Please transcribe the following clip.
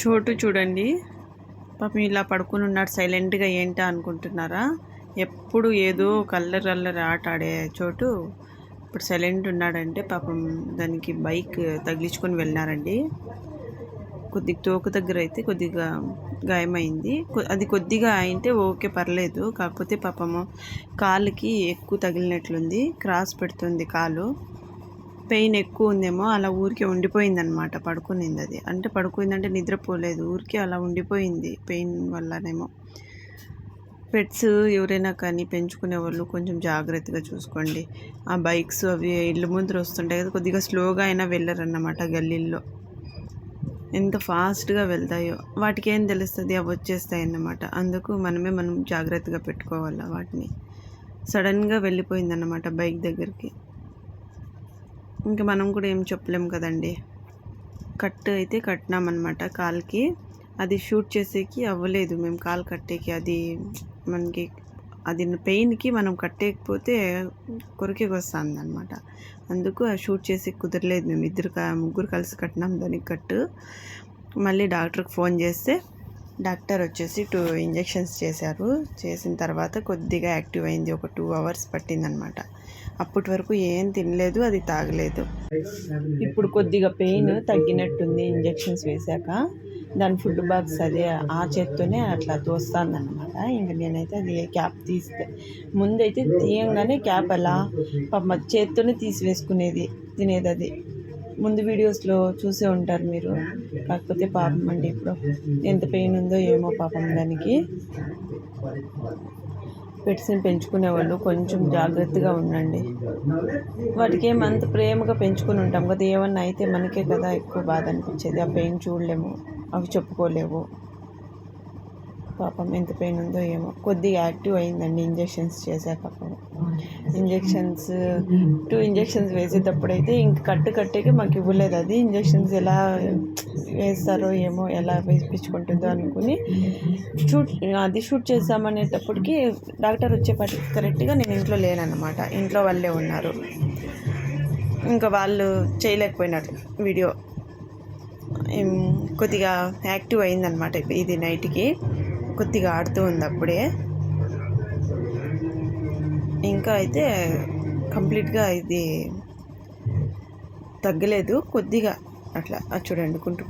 చోటు చూడండి. పాపం ఇలా పడుకుని ఉన్నాడు. సైలెంట్గా ఏంటా అనుకుంటున్నారా? ఎప్పుడు ఏదో కల్లర్ అల్లరి ఆట ఆడే చోటు. ఇప్పుడు సైలెంట్ ఉన్నాడంటే పాపం దానికి బైక్ తగిలించుకొని వెళ్ళినారండి. కొద్దిగా తోక దగ్గర అయితే కొద్దిగా గాయమైంది. అది కొద్దిగా అయితే ఓకే పర్లేదు. కాకపోతే పాపము కాలుకి ఎక్కువ తగిలినట్లుంది. క్రాస్ పెడుతుంది కాలు. పెయిన్ ఎక్కువ ఉందేమో అలా ఊరికే ఉండిపోయిందనమాట పడుకునింది అది అంటే పడుకుందంటే నిద్రపోలేదు. ఊరికే అలా ఉండిపోయింది పెయిన్ వల్లనేమో. పెట్స్ ఎవరైనా కానీ పెంచుకునే వాళ్ళు కొంచెం జాగ్రత్తగా చూసుకోండి. ఆ బైక్స్ అవి ఇళ్ళ ముందర వస్తుంటాయి కదా కొద్దిగా స్లోగా అయినా వెళ్ళరన్నమాట గల్లీల్లో. ఎంత ఫాస్ట్గా వెళ్తాయో. వాటికి ఏం తెలుస్తుంది? అవి వచ్చేస్తాయి అన్నమాట అందుకు మనమే మనం జాగ్రత్తగా పెట్టుకోవాలి వాటిని. సడన్గా వెళ్ళిపోయిందన్నమాట బైక్ దగ్గరికి. ఇంకా మనం కూడా ఏం చెప్పలేం కదండి. కట్ అయితే కట్టినామన్నమాట కాల్కి. అది షూట్ చేసేకి అవ్వలేదు. మేము కాలు కట్టేకి అది మనకి అది పెయిన్కి మనం కట్టేయకపోతే కొరికేకి వస్తుంది అనమాట అందుకు షూట్ చేసి కుదరలేదు. మేము ఇద్దరు ముగ్గురు కలిసి కట్టినాం దానికి కట్టు. మళ్ళీ డాక్టర్కి ఫోన్ చేస్తే డాక్టర్ వచ్చేసి టూ ఇంజెక్షన్స్ చేశారు. చేసిన తర్వాత కొద్దిగా యాక్టివ్ అయింది. ఒక టూ అవర్స్ పట్టిందనమాట. అప్పటి వరకు ఏం తినలేదు అది తాగలేదు. ఇప్పుడు కొద్దిగా పెయిన్ తగ్గినట్టుంది ఇంజెక్షన్స్ వేశాక. దాని ఫుడ్ బాక్స్ అదే ఆ చేత్తోనే అట్లా తోస్తానమాట ఇంకా నేనైతే అది క్యాప్ తీస్తే. ముందైతే తీయంగానే క్యాప్ అలా చేత్తోనే తీసివేసుకునేది తినేది అది ముందు వీడియోస్లో చూసే ఉంటారు మీరు. కాకపోతే పాపం అండి ఇప్పుడు. ఎంత పెయిన్ ఉందో ఏమో పాపం దానికి. పెట్స్ని పెంచుకునే వాళ్ళు కొంచెం జాగ్రత్తగా ఉండండి. వాటికి ఏమంత ప్రేమగా పెంచుకుని ఉంటాం కదా. ఏమన్నా అయితే మనకే కదా ఎక్కువ బాధ అనిపించేది. ఆ పెయిన్ చూడలేము. అవి చెప్పుకోలేవు. పాపం ఎంత పెయిన్ ఉందో ఏమో. కొద్దిగా యాక్టివ్ అయిందండి ఇంజెక్షన్స్ చేశాక పాపం. ఇంజెక్షన్స్ టూ ఇంజెక్షన్స్ వేసేటప్పుడు అయితే ఇంక కట్టు కట్టేకి మాకు ఇవ్వలేదు. అది ఇంజెక్షన్స్ ఎలా వేస్తారో ఏమో ఎలా వేయించుకుంటుందో అనుకుని షూట్ అది షూట్ చేసామనేటప్పటికి డాక్టర్ వచ్చేపాటికి కరెక్ట్గా నేను ఇంట్లో లేనన్నమాట. ఇంట్లో వాళ్ళే ఉన్నారు. ఇంకా వాళ్ళు చేయలేకపోయినారు వీడియో. కొద్దిగా యాక్టివ్ అయిందనమాట ఇది నైట్కి. కొద్దిగా ఆడుతూ ఉంది అప్పుడే. ఇంకా అయితే కంప్లీట్గా ఇది తగ్గలేదు కొద్దిగా అట్లా చూడండి కుంటు